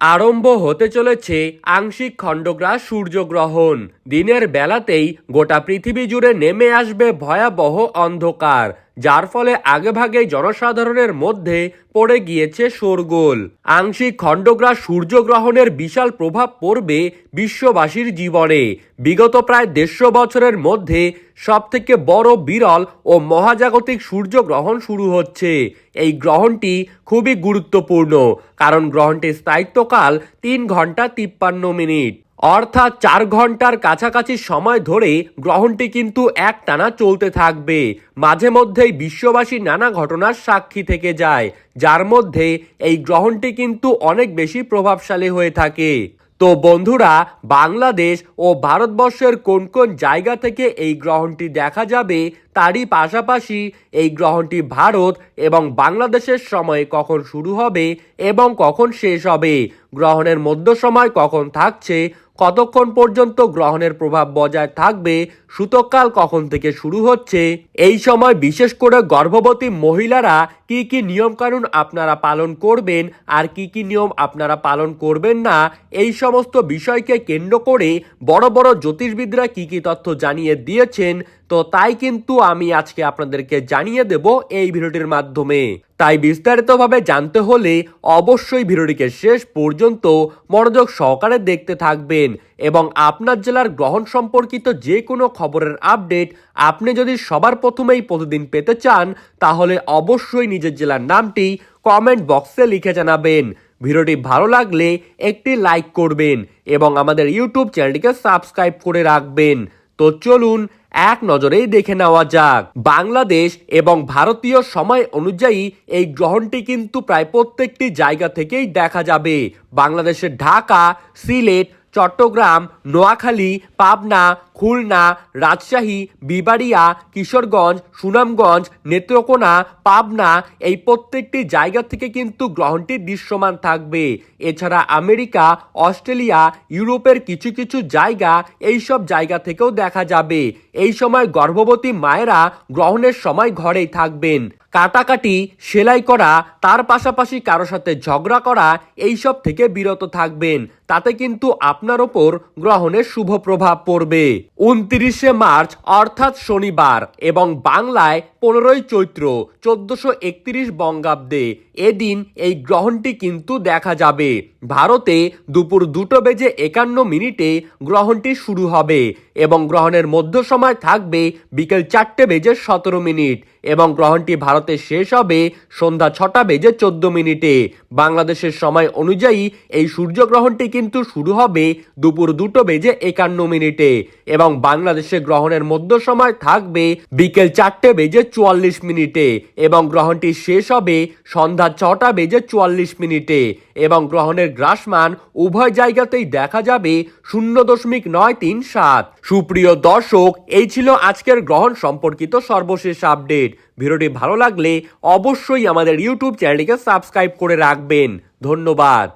আরম্ভ হতে চলেছে আংশিক খণ্ডগ্রাস সূর্যগ্রহণ। দিনের বেলাতেই গোটা পৃথিবী জুড়ে নেমে আসবে ভয়াবহ অন্ধকার। যার ফলে আগেভাগেই জনসাধারণের মধ্যে পড়ে গিয়েছে শোরগোল। আংশিক খণ্ডগ্রাস সূর্যগ্রহণের বিশাল প্রভাব পড়বে বিশ্ববাসীর জীবনে। বিগত প্রায় দেড়শো বছরের মধ্যে সবথেকে বড় বিরল ও মহাজাগতিক সূর্যগ্রহণ শুরু হচ্ছে। এই গ্রহণটি খুবই গুরুত্বপূর্ণ, কারণ গ্রহণটির স্থায়িত্বকাল তিন ঘণ্টা তিপ্পান্ন মিনিট। অর্থাৎ চার ঘণ্টার কাছাকাছি সময় ধরে গ্রহণটি কিন্তু একটানা চলতে থাকবে। মাঝে মধ্যেই বিশ্ববাসী নানা ঘটনার সাক্ষী থেকে যায়, যার মধ্যে এই গ্রহণটি কিন্তু অনেক বেশি প্রভাবশালী হয়ে থাকে। তো বন্ধুরা, বাংলাদেশ ও ভারতবর্ষের কোন কোন জায়গা থেকে এই গ্রহণটি দেখা যাবে, তারই পাশাপাশি এই গ্রহণটি ভারত এবং বাংলাদেশের সময় কখন শুরু হবে এবং কখন শেষ হবে, গ্রহণের মধ্য সময় কখন থাকছে কতক্ষণ পর্যন্ত গ্রহণের প্রভাব বজায় থাকবে সূতককাল কখন থেকে শুরু হচ্ছে, এই সময় বিশেষ করে গর্ভবতী মহিলারা কি কি নিয়মকানুন আপনারা পালন করবেন, আর কি কি নিয়ম আপনারা পালন করবেন না, এই সমস্ত বিষয়কে কেন্দ্র করে বড় বড় জ্যোতিষবিদরা কি কি তথ্য জানিয়ে দিয়েছেন তো তাই কিন্তু আমি আজকে আপনাদেরকে জানিয়ে দেব এই ভিডিওটির মাধ্যমে। তাই বিস্তারিতভাবে জানতে হলে অবশ্যই ভিডিওটিকে শেষ পর্যন্ত মনোযোগ সহকারে দেখতে থাকবেন এবং আপনার জেলার গ্রহণ সম্পর্কিত যে কোনো খবরের আপডেট আপনি যদি সবার প্রথমেই প্রতিদিন পেতে চান, তাহলে অবশ্যই নিজের জেলার নামটি কমেন্ট বক্সে লিখে জানাবেন। ভিডিওটি ভালো লাগলে একটি লাইক করবেন এবং আমাদের ইউটিউব চ্যানেলটিকে সাবস্ক্রাইব করে রাখবেন। তো চলুন এক নজরেই দেখে নেওয়া যাক। বাংলাদেশ এবং ভারতীয় সময় অনুযায়ী এই গ্রহণটি কিন্তু প্রায় প্রত্যেকটি জায়গা থেকেই দেখা যাবে। বাংলাদেশের ঢাকা, সিলেট চট্টগ্রাম, নোয়াখালী, পাবনা, খুলনা, রাজশাহী, বিবাড়িয়া, কিশোরগঞ্জ, সুনামগঞ্জ, নেত্রকোনা, পাবনা এই প্রত্যেকটি জায়গা থেকে কিন্তু গ্রহণটি দৃশ্যমান থাকবে। এছাড়া আমেরিকা, অস্ট্রেলিয়া, ইউরোপের কিছু কিছু জায়গা এই সব জায়গা থেকেও দেখা যাবে। এই সময় গর্ভবতী মায়েরা গ্রহণের সময় ঘরেই থাকবেন। কাটাকাটি, সেলাই করা, তার পাশাপাশি কারও সাথে ঝগড়া করা এইসব থেকে বিরত থাকবেন। তাতে কিন্তু আপনার ওপর গ্রহণের শুভ প্রভাব পড়বে। উনত্রিশে মার্চ, অর্থাৎ শনিবার, এবং বাংলায় পনেরোই চৈত্র, চোদ্দশো একত্রিশ বঙ্গাব্দে। এদিন এই গ্রহণটি কিন্তু দেখা যাবে। ভারতে দুপুর দুটো বেজে একান্ন মিনিটে গ্রহণটি শুরু হবে, এবং গ্রহণের মধ্য সময় থাকবে বিকেল চারটে বেজে সতেরো মিনিট, এবং গ্রহণটি ভারতে শেষ হবে সন্ধ্যা ছটা বেজে চোদ্দ মিনিটে। বাংলাদেশের সময় অনুযায়ী এই সূর্যগ্রহণটি কিন্তু শুরু হবে দুপুর দুটো বেজে একান্ন মিনিটে এবং বাংলাদেশে গ্রহণের মধ্য সময় থাকবে বিকেল চারটে বেজে চুয়াল্লিশ মিনিটে এবং গ্রহণটি শেষ হবে সন্ধ্যা ছটা বেজে চুয়াল্লিশ মিনিটে এবং গ্রহণের গ্রাসমান উভয় জায়গাতেই দেখা যাবে শূন্য দশমিক নয় তিন সাত। সুপ্রিয় দর্শক, এই ছিল আজকের গ্রহণ সম্পর্কিত সর্বশেষ আপডেট। ভিডিওটি ভালো লাগলে অবশ্যই আমাদের ইউটিউব চ্যানেলটিকে সাবস্ক্রাইব করে রাখবেন। ধন্যবাদ।